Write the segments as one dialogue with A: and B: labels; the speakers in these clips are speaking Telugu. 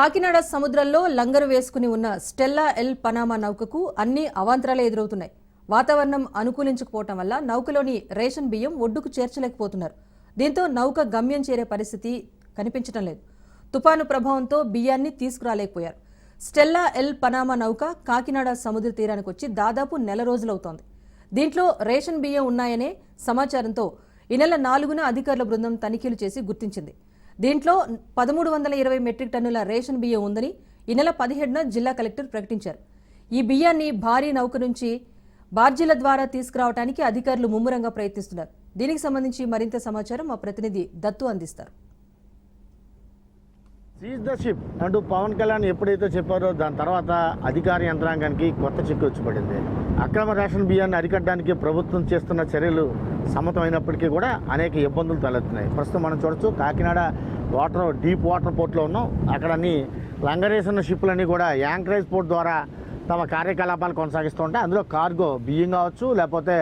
A: కాకినాడ సముద్రంలో లంగరు వేసుకుని ఉన్న స్టెల్లా ఎల్ పనామా నౌకకు అన్ని అవాంతరాలే ఎదురవుతున్నాయి. వాతావరణం అనుకూలించకపోవటం వల్ల నౌకలోని రేషన్ బియ్యం ఒడ్డుకు చేర్చలేకపోతున్నారు. దీంతో నౌక గమ్యం చేరే పరిస్థితి కనిపించడం లేదు. తుపాను ప్రభావంతో బియ్యాన్ని తీసుకురాలేకపోయారు. స్టెల్లా ఎల్ పనామా నౌక కాకినాడ సముద్ర తీరానికి వచ్చి దాదాపు నెల రోజులవుతోంది. దీంట్లో రేషన్ బియ్యం ఉన్నాయనే సమాచారంతో ఈ నెల నాలుగున అధికారుల బృందం తనిఖీలు చేసి గుర్తించింది. దీంట్లో పదమూడు వందల ఇరవై మెట్రిక్ టన్నుల రేషన్ బియ్యం ఉందని ఈ నెల పదిహేడున జిల్లా కలెక్టర్ ప్రకటించారు. ఈ బియ్యాన్ని భారీ నౌక నుంచి బార్జీల ద్వారా తీసుకురావడానికి అధికారులు ముమ్మరంగా ప్రయత్నిస్తున్నారు. దీనికి సంబంధించి మరింత సమాచారం మా ప్రతినిధి దత్తు అందిస్తారు.
B: సీజ్ ద షిప్ అంటూ పవన్ కళ్యాణ్ ఎప్పుడైతే చెప్పారో దాని తర్వాత అధికార యంత్రాంగానికి కొత్త చిక్కు వచ్చి పడింది అక్రమ రేషన్ బియ్యాన్ని అరికట్టడానికి ప్రభుత్వం చేస్తున్న చర్యలు సమ్మతమైనప్పటికీ కూడా అనేక ఇబ్బందులు తలెత్తున్నాయి. ప్రస్తుతం మనం చూడొచ్చు కాకినాడ వాటర్ డీప్ వాటర్ పోర్ట్లో ఉన్నాం. అక్కడ అన్ని లంగరేసిన షిప్లన్నీ కూడా యాంకరేజ్ పోర్ట్ ద్వారా తమ కార్యకలాపాలు కొనసాగిస్తూ ఉంటాయి. అందులో కార్గో బియ్యం కావచ్చు లేకపోతే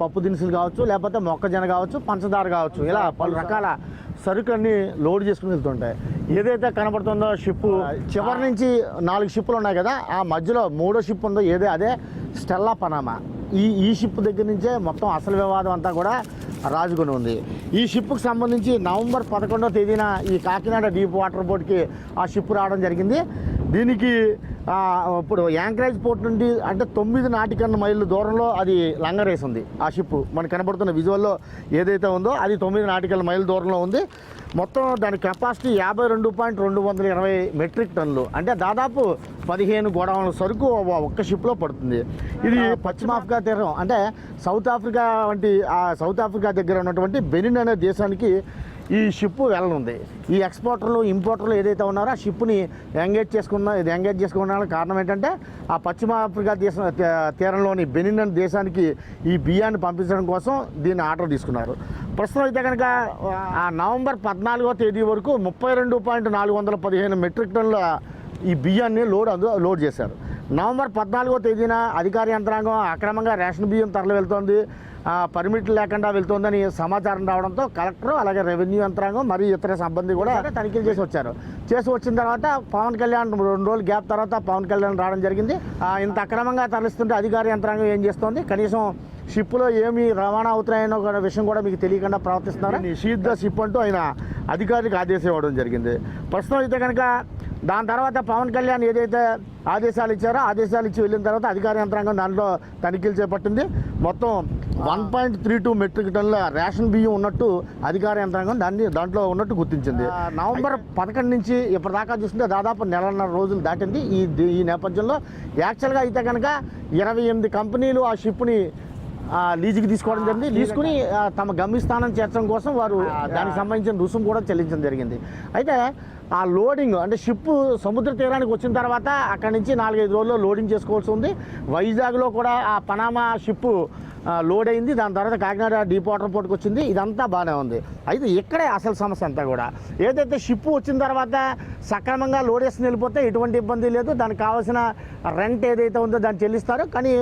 B: పప్పు దినుసులు కావచ్చు లేకపోతే మొక్కజొన్న కావచ్చు పంచదార కావచ్చు. ఇలా పలు రకాల సరుకులన్నీ లోడ్ చేసుకుని వెళ్తుంటాయి. ఏదైతే కనబడుతుందో షిప్ చివరి నుంచి నాలుగు షిప్పులు ఉన్నాయి కదా ఆ మధ్యలో మూడో షిప్ ఉందో ఏదే అదే స్టెల్లా పనామా. ఈ ఈ షిప్ దగ్గర నుంచే మొత్తం అసలు వివాదం అంతా కూడా రాజుకొని ఉంది. ఈ షిప్కి సంబంధించి నవంబర్ పదకొండవ తేదీన ఈ కాకినాడ డీప్ వాటర్ బోర్డ్కి ఆ షిప్ రావడం జరిగింది. దీనికి ఇప్పుడు యాంకరేజ్ పోర్ట్ నుండి అంటే తొమ్మిది నాటికన్న మైళ్ళు దూరంలో అది లంగరేసి ఉంది. ఆ షిప్ మనకు కనబడుతున్న విజువల్లో ఏదైతే ఉందో అది తొమ్మిది నాటికల్ మైళ్ళ దూరంలో ఉంది. మొత్తం దాని కెపాసిటీ యాభై రెండు పాయింట్ రెండు వందల ఇరవై మెట్రిక్ టన్నులు. అంటే దాదాపు పదిహేను గోడౌన్ల సరుకు ఒక్క షిప్లో పడుతుంది. ఇది పశ్చిమ ఆఫ్రికా తీరం. అంటే సౌత్ ఆఫ్రికా వంటి ఆ సౌత్ ఆఫ్రికా దగ్గర ఉన్నటువంటి బెనిన్ అనే దేశానికి ఈ షిప్ వెళ్ళనుంది. ఈ ఎక్స్పోర్టర్లు ఇంపోర్టర్లు ఏదైతే ఉన్నారో ఆ షిప్ని ఎంగేజ్ చేసుకున్న ఇది ఎంగేజ్ చేసుకున్న కారణం ఏంటంటే ఆ పశ్చిమ ఆఫ్రికా దేశం తీరంలోని బెనిన్ అనే దేశానికి ఈ బియ్యాన్ని పంపించడం కోసం దీన్ని ఆర్డర్ తీసుకున్నారు. ప్రస్తుతం అయితే కనుక ఆ నవంబర్ పద్నాలుగో తేదీ వరకు ముప్పై రెండు పాయింట్ నాలుగు వందల పదిహేను మెట్రిక్ టన్నుల ఈ బియ్యాన్ని లోడ్ అందు లోడ్ చేశారు. నవంబర్ పద్నాలుగో తేదీన అధికార యంత్రాంగం అక్రమంగా రేషన్ బియ్యం తరలి వెళ్తోంది. ఆ, పర్మిట్లు లేకుండా వెళ్తోందని సమాచారం రావడంతో కలెక్టర్ అలాగే రెవెన్యూ యంత్రాంగం మరియు ఇతర సిబ్బంది కూడా తనిఖీలు చేసి వచ్చారు. చేసి వచ్చిన తర్వాత పవన్ కళ్యాణ్ రెండు రోజులు గ్యాప్ తర్వాత పవన్ కళ్యాణ్ రావడం జరిగింది. ఇంత అక్రమంగా తరలిస్తుంటే అధికార యంత్రాంగం ఏం చేస్తోంది? కనీసం షిప్లో ఏమి రవాణా అవుతున్నాయన్న ఒక విషయం కూడా మీకు తెలియకుండా ప్రవర్తిస్తున్నారు? షీద్ ద షిప్ అంటూ ఆయన అధికారికి ఆదేశం ఇవ్వడం జరిగింది. ప్రస్తుతం అయితే కనుక దాని తర్వాత పవన్ కళ్యాణ్ ఏదైతే ఆదేశాలు ఇచ్చారో ఆదేశాలు ఇచ్చి వెళ్ళిన తర్వాత అధికార యంత్రాంగం దాంట్లో తనిఖీలు చేపట్టింది. మొత్తం one point three two metric టన్నుల రేషన్ బియ్యం ఉన్నట్టు అధికార యంత్రాంగం దాన్ని దాంట్లో ఉన్నట్టు గుర్తించింది. నవంబర్ పదకొండు నుంచి ఇప్పటిదాకా చూస్తుంటే దాదాపు నెలన్నర రోజులు దాటింది ఈ ఈ నేపథ్యంలో. యాక్చువల్గా అయితే కనుక ఇరవై ఎనిమిది కంపెనీలు ఆ షిప్ని లీజుకి తీసుకోవడం జరిగింది. తీసుకుని తమ గమ్యస్థానం చేర్చడం కోసం వారు దానికి సంబంధించిన రుసుము కూడా చెల్లించడం జరిగింది. అయితే ఆ లోడింగ్ అంటే షిప్ సముద్ర తీరానికి వచ్చిన తర్వాత అక్కడి నుంచి నాలుగైదు రోజుల్లో లోడింగ్ చేసుకోవాల్సి ఉంది. వైజాగ్లో కూడా ఆ పనామా షిప్ లోడ్ అయింది దాని తర్వాత కాకినాడ డీప్ వాటర్ పోర్ట్కి వచ్చింది. ఇదంతా బాగానే ఉంది. అయితే ఇక్కడే అసలు సమస్య అంతా కూడా. ఏదైతే షిప్ వచ్చిన తర్వాత సక్రమంగా లోడ్ వేసుకుని వెళ్ళిపోతే ఎటువంటి ఇబ్బంది లేదు. దానికి కావాల్సిన రెంట్ ఏదైతే ఉందో దాన్ని చెల్లిస్తారు. కానీ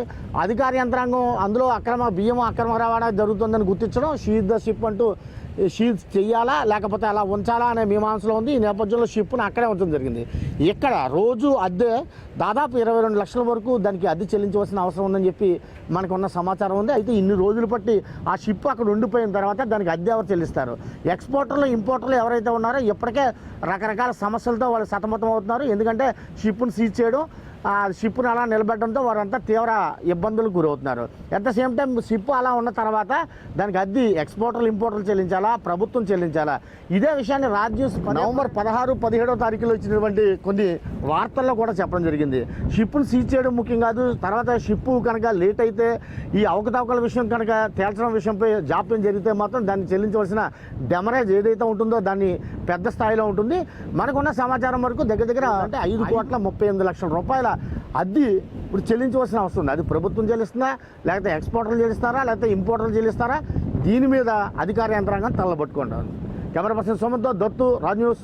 B: అధికార యంత్రాంగం అందులో అక్రమ బియ్యం అక్రమ రవాణా జరుగుతుందని గుర్తించడం షీద్ ద షిప్ అంటూ షీజ్ చేయాలా లేకపోతే అలా ఉంచాలా అనే మీమాంసలో ఉంది. ఈ నేపథ్యంలో షిప్ను అక్కడే ఉంచడం జరిగింది. ఇక్కడ రోజు అద్దె దాదాపు ఇరవై రెండు లక్షల వరకు దానికి అద్దె చెల్లించవలసిన అవసరం ఉందని చెప్పి మనకున్న సమాచారం ఉంది. అయితే ఇన్ని రోజులు పట్టి ఆ షిప్ అక్కడ ఉండిపోయిన తర్వాత దానికి అద్దె ఎవరు చెల్లిస్తారు? ఎక్స్పోర్టర్లు ఇంపోర్టర్లు ఎవరైతే ఉన్నారో ఇప్పటికే రకరకాల సమస్యలతో వాళ్ళు సతమతం అవుతున్నారు ఎందుకంటే షిప్ను సీజ్ చేయడం ఆ షిప్ను అలా నిలబెట్టడంతో వారంతా తీవ్ర ఇబ్బందులకు గురవుతున్నారు. At the same time ship అలా ఉన్న తర్వాత దానికి అద్దె ఎక్స్పోర్టర్లు ఇంపోర్టర్లు చెల్లించాలా? ప్రభుత్వం చెల్లించాలా? ఇదే విషయాన్ని రాజ్యూస్ నవంబర్ పదహారు పదిహేడో తారీఖులో ఇచ్చినటువంటి కొన్ని వార్తల్లో కూడా చెప్పడం జరిగింది. షిప్ను సీజ్ చేయడం ముఖ్యం కాదు. తర్వాత షిప్ కనుక లేట్ అయితే ఈ అవకతవకల విషయం కనుక తేల్చడం విషయంపై జాప్యం జరిగితే మాత్రం దాన్ని చెల్లించవలసిన డెమరేజ్ ఏదైతే ఉంటుందో దాన్ని పెద్ద స్థాయిలో ఉంటుంది. మనకున్న సమాచారం వరకు దగ్గర దగ్గర అంటే ఐదు కోట్ల ముప్పై ఎనిమిది లక్షల రూపాయల అద్దె ఇప్పుడు చెల్లించవలసిన అవసరం ఉంది. అది ప్రభుత్వం చెల్లిస్తుందా లేకపోతే ఎక్స్పోర్టర్లు చెల్లిస్తారా లేకపోతే ఇంపోర్టర్లు చెల్లిస్తారా? దీని మీద అధికార యంత్రాంగం తల్లబట్టుకుంటారు కెమెరా పర్సన్ సోమంతో దత్తు రాజ్ న్యూస్